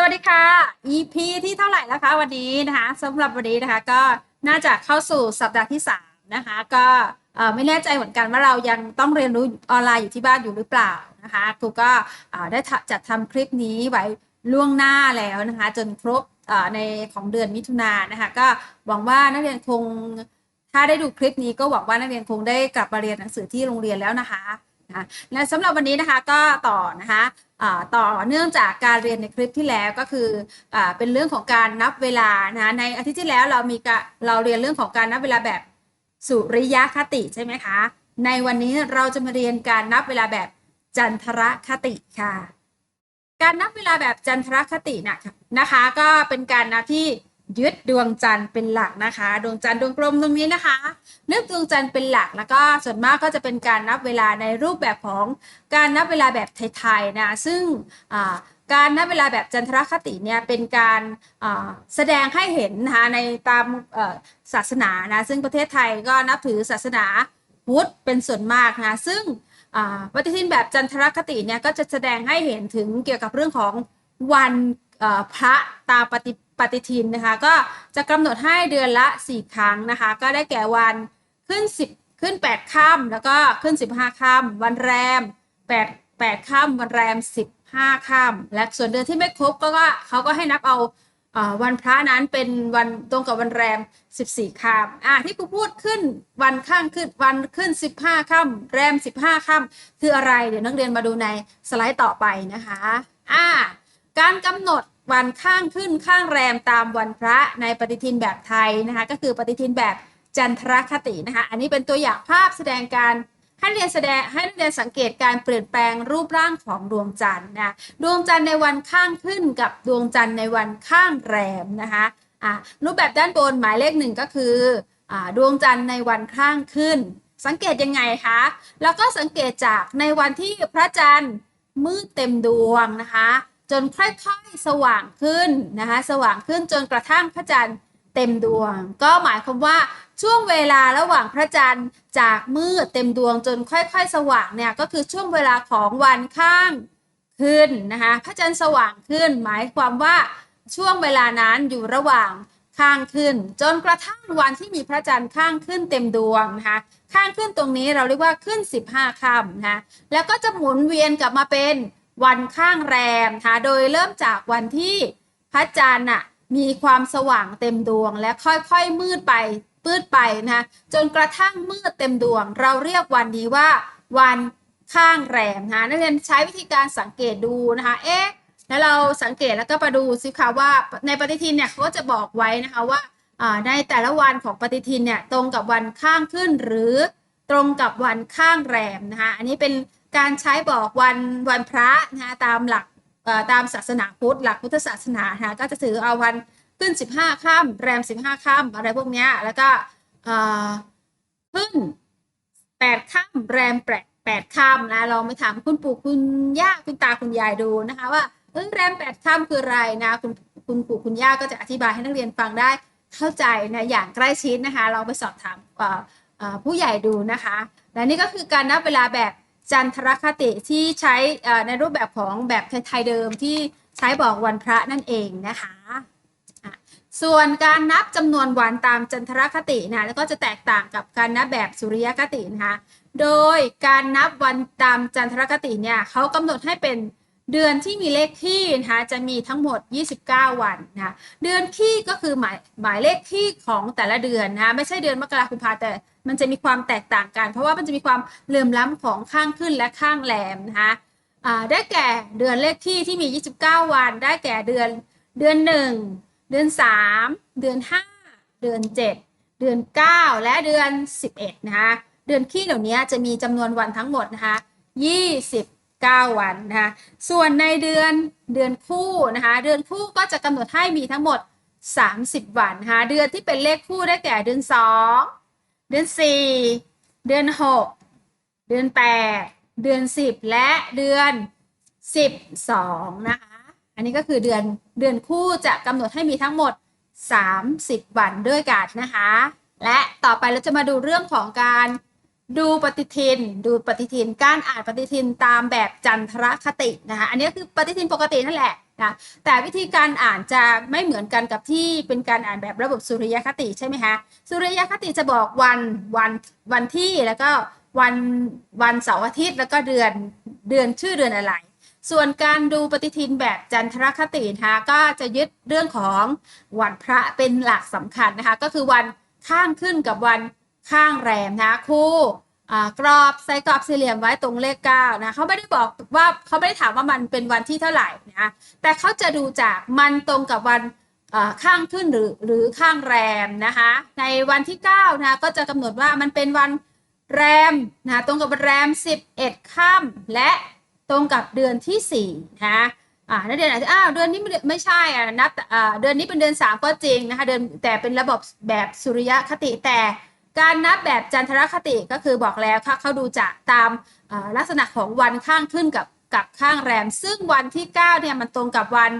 สวัสดีค่ะ EP ที่เท่าไหร่แล้วคะวันนี้นะคะสำหรับวันนี้นะคะก็น่าจะเข้าสู่สัปดาห์ที่3นะคะก็ไม่แน่ใจเหมือนกันว่าเรายังต้องเรียนรู้ออนไลน์อยู่ที่บ้านอยู่หรือเปล่านะคะครูก็ได้จัดทำคลิปนี้ไว้ล่วงหน้าแล้วนะคะ จนครบในของเดือนมิถุนายนนะคะก็หวังว่านักเรียนคงถ้าได้ดูคลิปนี้ก็หวังว่านักเรียนคงได้กลับมาเรียนหนังสือที่โรงเรียนแล้วนะคะนะและสำหรับวันนี้นะคะก็ต่อนะคะ ต่อเนื่องจากการเรียนในคลิปที่แล้วก็คืออเป็นเรื่องของการนับเวลานะในอาทิตย์ที่แล้วเรามีกะเราเรียนเรื่องของการนับเวลาแบบสุริยคติใช่ไหมคะในวันนี้เราจะมาเรียนการนับเวลาแบบจันทรคติค่ะ การนับเวลาแบบจันทรคตินะนะคะ ก็เป็นการนับที่ ยึดดวงจันทร์เป็นหลักนะคะ ดวงจันทร์ดวงกลมตรงนี้นะคะนึกดวงจันทร์เป็นหลักแล้วก็ส่วนมากก็จะเป็นการนับเวลาในรูปแบบของการนับเวลาแบบไทยๆนะซึ่งการนับเวลาแบบจันทรคติเนี่ยเป็นการแสดงให้เห็นนะคะในตามศาสนานะซึ่งประเทศไทยก็นับถือศาสนาพุทธเป็นส่วนมากนะซึ่งปฏิทินแบบจันทรคติเนี่ยก็จะแสดงให้เห็นถึงเกี่ยวกับเรื่องของวัน พระตาปฏิปฏิทินนะคะก็จะกำหนดให้เดือนละ 4 ครั้งนะคะก็ได้แก่วันขึ้น 10 ขึ้น 8ค่ำแล้วก็ขึ้น 15ค่ำวันแรม 8 8ค่ำวันแรม 15ค่ำและส่วนเดือนที่ไม่ครบก็ก็เขาก็ให้นับเอาวันพระนั้นเป็นวันตรงกับวันแรม 14ค่ำอ่าที่ครูพูดขึ้นวันข้างขึ้นวันขึ้น 15ค่ำแรม 15ค่ำคืออะไรเดี๋ยวนักเรียนมาดูในสไลด์ต่อไปนะคะอ่า การกำหนดวันข้างขึ้นข้างแรมตามวันพระในปฏิทินแบบไทยนะคะ ก็คือปฏิทินแบบจันทรคตินะคะ อันนี้เป็นตัวอย่างภาพแสดงการให้เรียนแสดงให้เรียนสังเกตการเปลี่ยนแปลงรูปร่างของดวงจันทร์นะดวงจันทร์ในวันข้างขึ้นกับดวงจันทร์ในวันข้างแรมนะคะอ่ารูปแบบด้านบนหมายเลขหนึ่งก็คืออ่าดวงจันทร์ในวันข้างขึ้น สังเกตยังไงคะแล้วก็สังเกตจากในวันที่พระจันทร์มืดเต็มดวงนะคะ จนค่อยๆสว่างขึ้นนะคะสว่างขึ้นจนกระทั่งพระจันทร์เต็มดวง ก็หมายความว่าช่วงเวลาระหว่างพระจันทร์จากมืดเต็มดวงจนค่อย ๆ สว่างเนี่ยก็คือช่วงเวลาของวันข้างขึ้นนะคะพระจันทร์สว่างขึ้น หมายความว่าช่วงเวลานั้นอยู่ระหว่างข้างขึ้น จนกระทั่งวันที่มีพระจันทร์ข้างขึ้นเต็มดวงนะคะข้างขึ้นตรงนี้เราเรียกว่าขึ้น 15ค่ำนะะแล้วก็จะหมุนเวียนกลับมาเป็น วันข้างแรมนะคะโดยเริ่มจากวันที่พระจันทร์น่ะมีความสว่างเต็มดวง และค่อยๆมืดไปมืดไปนะคะจนกระทั่งมืดเต็มดวง เราเรียกวันนี้ว่าวันข้างแรมนะคะนักเรียนใช้วิธีการสังเกตดูนะคะเอ๊ะแล้วเราสังเกตแล้วก็ไปดูสิคะว่าในปฏิทินเนี่ยเขาก็จะบอกไว้นะคะว่าอ่าในแต่ละวันของปฏิทินเนี่ยตรงกับวันข้างขึ้นหรือตรงกับวันข้างแรมนะคะอันนี้เป็น การใช้บอกวันวันพระนะคะตามหลักตามศาสนาพุทธหลักพุทธศาสนานะคะก็จะถือเอาวันขึ้น 15ค่ำแรม 15ค่ำอะไรพวกนี้แล้วก็ขึ้น 8ค่ำแรมแปดค่ำนะลองไปถามคุณปู่คุณย่าคุณตาคุณยายดูนะคะว่าเออแรมแปดค่ำคืออะไรนะคุณคุณปู่คุณย่าก็จะอธิบายให้นักเรียนฟังได้เข้าใจนะอย่างใกล้ชิดนะคะลองไปสอบถามผู้ใหญ่ดูนะคะ และนี่ก็คือการนับเวลาแบบ จันทรคติที่ใช้ในรูปแบบของแบบไทยๆเดิมที่ใช้บอกวันพระนั่นเองนะคะส่วนการนับจำนวนวันตามจันทรคตินะแล้วก็จะแตกต่างกับการนับแบบสุริยคตินะคะ โดยการนับวันตามจันทรคติเนี่ยเขากำหนดให้เป็นเดือนที่มีเลขคี่นะคะจะมีทั้งหมด 29 วันนะคะเดือนคี่ก็คือหมายหมายเลขคี่ของแต่ละเดือนนะคะไม่ใช่เดือนมกราคมกุมภาแต่ มันจะมีความแตกต่างกัน เพราะว่ามันจะมีความเหลื่อมล้ำของข้างขึ้นและข้างแรมนะคะได้แก่เดือนเลขคี่ที่มี 29 วัน ได้แก่เดือนเดือน 1 เดือน 3 เดือน 5 เดือน 7 เดือน 9 และเดือน 11 นะคะเดือนขี้เหล่านี้จะมีจำนวนวันทั้งหมดนะคะ29 วันนะคะส่วนในเดือนเดือนคู่นะคะเดือนคู่ก็จะกำหนดให้มีทั้งหมด 30 วันนะคะเดือนที่เป็นเลขคู่ได้แก่เดือน 2 เดือน4เดือน6เดือน8เดือน10และเดือน12นะคะ อันนี้ก็คือเดือนเดือนคู่จะกำหนดให้มีทั้งหมด 30 วันด้วยกันนะคะ และต่อไปเราจะมาดูเรื่องของการ ดูปฏิทิน ดูปฏิทิน การอ่านปฏิทินตามแบบจันทรคตินะคะ อันนี้คือปฏิทินปกตินั่นแหละนะแต่วิธีการอ่านจะไม่เหมือนกันกับที่เป็นการอ่านแบบระบบสุริยคติใช่ไหมคะสุริยคติจะบอกวันวันวันที่แล้วก็วันวันเสาร์อาทิตย์แล้วก็เดือนเดือนชื่อเดือนอะไร ส่วนการดูปฏิทินแบบจันทรคตินะคะก็จะยึดเรื่องของวันพระเป็นหลักสำคัญนะคะก็คือวันข้างขึ้นกับวัน ข้างแรมนะคู่กรอบใส่กรอบสี่เหลี่ยมไว้ตรงเลขเก้านะเขาไม่ได้บอกว่าเขาไม่ได้ถามว่ามันเป็นวันที่เท่าไหร่นะแต่เขาจะดูจากมันตรงกับวันข้างขึ้นหรือหรือข้างแรมนะคะในวันที่9นะคะก็จะกำหนดว่ามันเป็นวันแรมนะตรงกับแรม 11ค่ำและตรงกับเดือนที่4นะคะอ่าเรียนอาจจะอ้าวเดือนนี้ไม่ไม่ใช่อะนับอ่าเดือนนี้เป็นเดือน 3 ก็จริงนะคะเดือนแต่เป็นระบบแบบสุริยคติแต่ การนับแบบจันทรคติก็คือบอกแล้วค่ะเขาดูจากตามลักษณะของวันข้างขึ้นกับกับข้างแรม ซึ่งวันที่9เนี่ยมันตรงกับวัน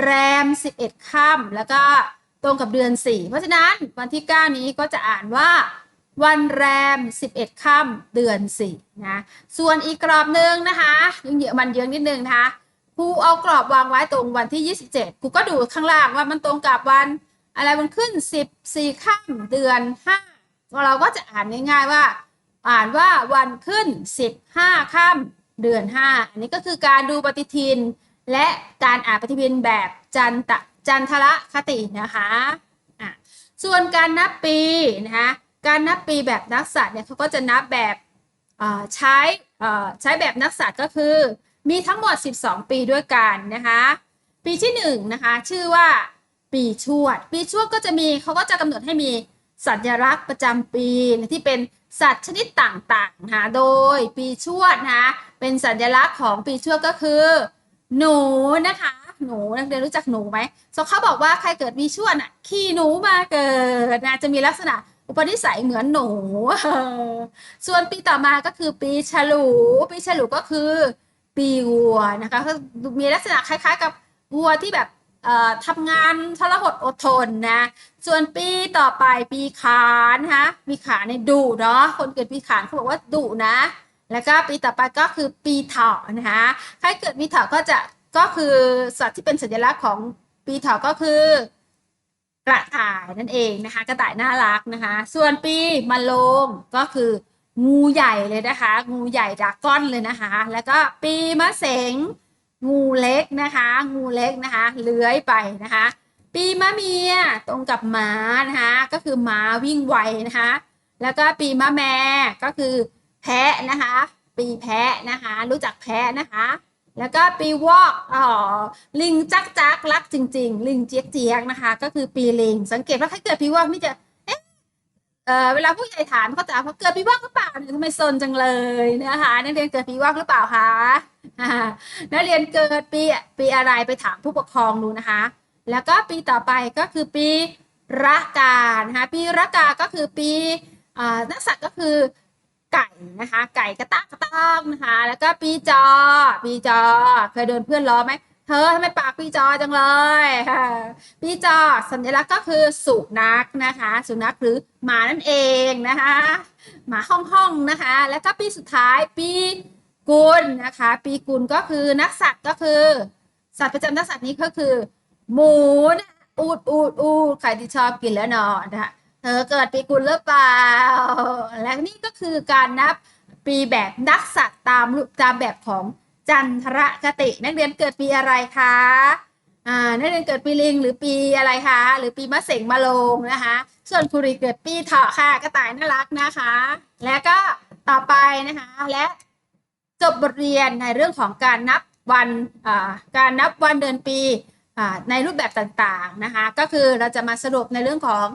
แรม 11ค่ำแล้วก็ตรงกับเดือน 4 เพราะฉะนั้นวันที่ 9 นี้ก็จะอ่านว่าวันแรม 11ค่ำเดือน4นะส่วนอีกกรอบหนึ่งนะคะยังเยอะมันเยอะนิดนึงนะคะครูเอากรอบวางไว้ตรงวันที่ 27ครูก็ดูข้างล่างว่ามันตรงกับวันอะไรมันขึ้น 14ค่ำเดือน 5 เราก็จะอ่านง่ายๆว่า อ่านว่าวันขึ้น 15ค่ำเดือน 5 อันนี้ก็คือการดูปฏิทิน และการอ่านปฏิทินแบบจันตะจันทรคตินะคะอะส่วนการนับปีนะคะการนับปีแบบนักษัตร์เนี่ยเขาก็จะนับแบบอ่าใช้อ่าใช้แบบนักษัตร์ก็คือ มีทั้งหมด 12 ปีด้วยกันนะคะปีที่1นะคะชื่อว่าปีชวด ปีชวดก็จะมีเขาก็จะกำหนดให้มี สัญลักษณ์ประจำปีที่เป็นสัตว์ชนิดต่างๆนะโดยปีชวดนะเป็นสัญลักษณ์ของปีชวดก็คือ หนูนะคะ หนูนักเรียนรู้จักหนูไหมเขาบอกว่าใครเกิดมีชวดอะขี่หนูมาเกิดนะจะมีลักษณะอุปนิสัยเหมือนหนู ส่วนปีต่อมาก็คือปีฉลู ปีฉลูก็คือ ปีวัวนะคะก็มีลักษณะคล้าย ๆ กับวัวที่แบบ ทำงานทรหดอดทนนะ ส่วนปีต่อไปปีขานนะคะปีขานในยดุเนาะคนเกิดปีขานเขาบอกว่าดุนะ แล้วก็ปีต่อไปก็คือปีเถาะนะคะใครเกิดปีเถาะก็จะก็คือสัตว์ที่เป็นสัญลักษณ์ของปีเถาะก็คือกระต่ายนั่นเองนะคะ กระต่ายน่ารักนะคะ ส่วนปีมะโรงก็คืองูใหญ่เลยนะคะ งูใหญ่ดราก้อนเลยนะคะ แล้วก็ปีมะเสง งูเล็กนะคะ งูเล็กนะคะเลื้อยไปนะคะ ปีมะเมียตรงกับม้านะคะก็คือม้าวิ่งไวนะคะ แล้วก็ปีมะแม่ก็คือแพะนะคะ ปีแพะนะคะ รู้จักแพะนะคะ แล้วก็ปีวอกอ๋อลิงจักจักรักจริง ๆ ลิงเจี๊ยกเจี๊ยกนะคะ ก็คือปีลิง สังเกตว่าถ้าเกิดปีวอกนี่จะ เออเวลาผู้ใหญ่ถามเขาจะถามว่าเกิดปีวอกหรือเปล่าเนี่ยทำไมซนจังเลยนะคะนักเรียนเกิดปีวอกหรือเปล่าคะนักเรียนเกิดปีปีอะไรไปถามผู้ปกครองดูนะคะ แล้วก็ปีต่อไปก็คือปีระกานะคะปีระกาก็คือปีอ่านักสัตว์ก็คือไก่นะคะ ไก่กระตากกระตากนะคะ แล้วก็ปีจอ ปีจอ เคยโดนเพื่อนล้อไหม เธอทำไมปากปีจอจังเลยค่ะปีจอสัญลักษณ์ก็คือสุนัขนะคะ สุนัขหรือหมานั่นเองนะคะหมาห้องห้องนะคะ แล้วก็ปีสุดท้ายปีกุลนะคะ ปีกุลก็คือนักสัตว์ก็คือ สัตว์ประจำนักสัตว์นี้ก็คือ หมูนะอูดอูดอูดใครที่ชอบกินแล้วนอนนะคะเธอเกิดปีกุลหรือเปล่า และนี่ก็คือการนับปีแบบนักสัตว์ตามตามแบบของ จันทรคติ นักเรียนเกิดปีอะไรคะอ่านักเรียนเกิดปีลิงหรือปีอะไรคะ หรือปีมะเสงมะโรงนะคะ ส่วนคุรีเกิดปีเถาะค่ะกระต่ายน่ารักนะคะ และก็ต่อไปนะคะและจบบทเรียนในเรื่องของการนับวันอ่าการนับวันเดือนปีอ่าในรูปแบบต่างๆนะคะ ก็คือเราจะมาสรุปในเรื่องของ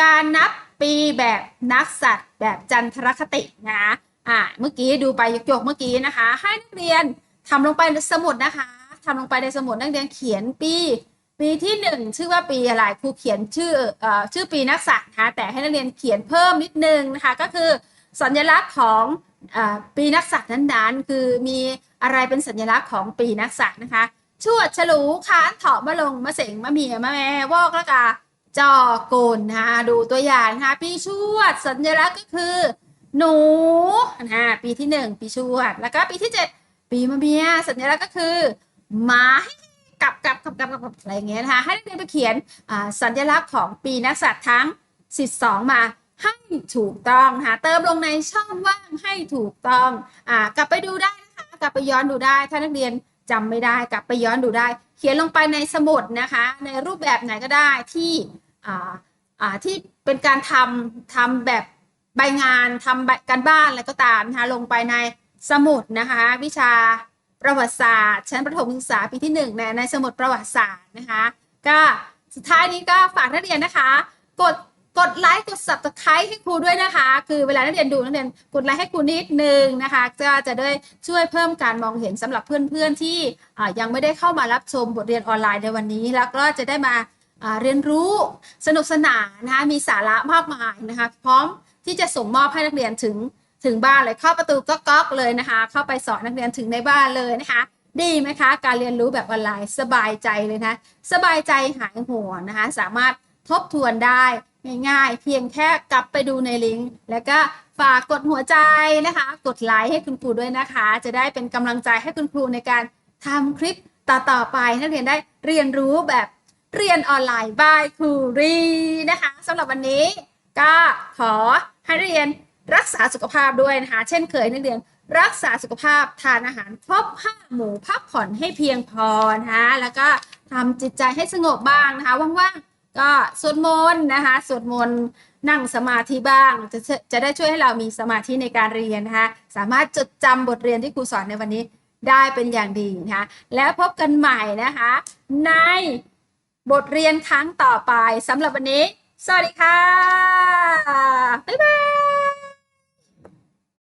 การนับปีแบบนักสัตว์ แบบจันทรคตินะอ่าเมื่อกี้ดูไปยกๆเมื่อกี้นะคะ ให้นักเรียน ทำลงไปในสมุดนะคะทำลงไปในสมุดนักเรียนเขียนปี ปีที่หนึ่งชื่อว่าปีอะไรครูเขียนชื่อเอ่อชื่อปีนักสัตว์นะคะแต่ให้นักเรียนเขียนเพิ่มนิดนึงนะคะ ก็คือสัญลักษณ์ของอปีนักสัตว์นั้นๆ คือมีอะไรเป็นสัญลักษณ์ของปีนักสัตว์นะคะชวดฉลูค้านเถาะมะลงมะเสงมะเมียมะแม่วอกละกาจอโกนนะคะดูตัวอย่างนะคะปีชวดสัญลักษณ์ก็คือ หนูนะปีที่หนึ่งปีชวด แล้วก็ปีที่เจ็ด ปีมะเมียสัญลักษณ์ก็คือหมากลับกลับกลับกลับกลับอะไรอย่างเงี้ยนะคะให้นักเรียนไปเขียนสัญลักษณ์ของปีนักษัตริย์ทั้ง 12 มาให้ถูกต้องนะคะเติมลงในช่องว่างให้ถูกต้องอ่ากลับไปดูได้นะคะกลับไปย้อนดูได้ ถ้านักเรียนจำไม่ได้กลับไปย้อนดูได้ เขียนลงไปในสมุดนะคะ ในรูปแบบไหนก็ได้ที่อ่าอ่าที่เป็นการทำทำแบบใบงานทำใบการบ้านอะไรก็ตามนะคะลงไปใน สมุดนะคะ วิชาประวัติศาสตร์ ชั้นประถมศึกษาปีที่หนึ่งในในสมุดประวัติศาสตร์นะคะ ก็สุดท้ายนี้ก็ฝากนักเรียนนะคะ กดกดไลค์กด subscribe ให้ครูด้วยนะคะ คือเวลานักเรียนดูนักเรียนกดไลค์ให้ครูนิดนึงนะคะจะจะได้ช่วยเพิ่มการมองเห็นสำหรับเพื่อนๆที่ยังไม่ได้เข้ามารับชมบทเรียนออนไลน์ในวันนี้ แล้วก็จะได้มาอ่าเรียนรู้สนุกสนานนะคะมีสาระมากมายนะคะ พร้อมที่จะส่งมอบให้นักเรียนถึง ถึงบ้านเลยเข้าประตูก็ก๊อกเลยนะคะ เข้าไปสอนนักเรียนถึงในบ้านเลยนะคะ ดีไหมคะ การเรียนรู้แบบออนไลน์สบายใจเลยนะ สบายใจหายห่วงนะคะ สามารถทบทวนได้ง่ายๆ เพียงแค่กลับไปดูในลิงก์ แล้วก็ฝากกดหัวใจนะคะ กดไลค์ให้คุณครูด้วยนะคะ จะได้เป็นกำลังใจให้คุณครูในการทำคลิปต่อๆไปนักเรียนได้เรียนรู้แบบเรียนออนไลน์บายครูรีนะคะสำหรับวันนี้ก็ขอให้เรียน รักษาสุขภาพด้วยนะคะ เช่นเคยนักเรียนรักษาสุขภาพทานอาหารครบห้าหมู่พักผ่อนให้เพียงพอนะคะแล้วก็ทำจิตใจให้สงบบ้างนะคะว่างๆก็สวดมนต์นะคะสวดมนต์นั่งสมาธิบ้าง จะจะได้ช่วยให้เรามีสมาธิในการเรียนนะคะสามารถจดจำบทเรียนที่ครูสอนในวันนี้ได้เป็นอย่างดีนะคะแล้วพบกันใหม่นะคะ ในบทเรียนครั้งต่อไปสำหรับวันนี้ สวัสดีค่ะ บ๊ายบาย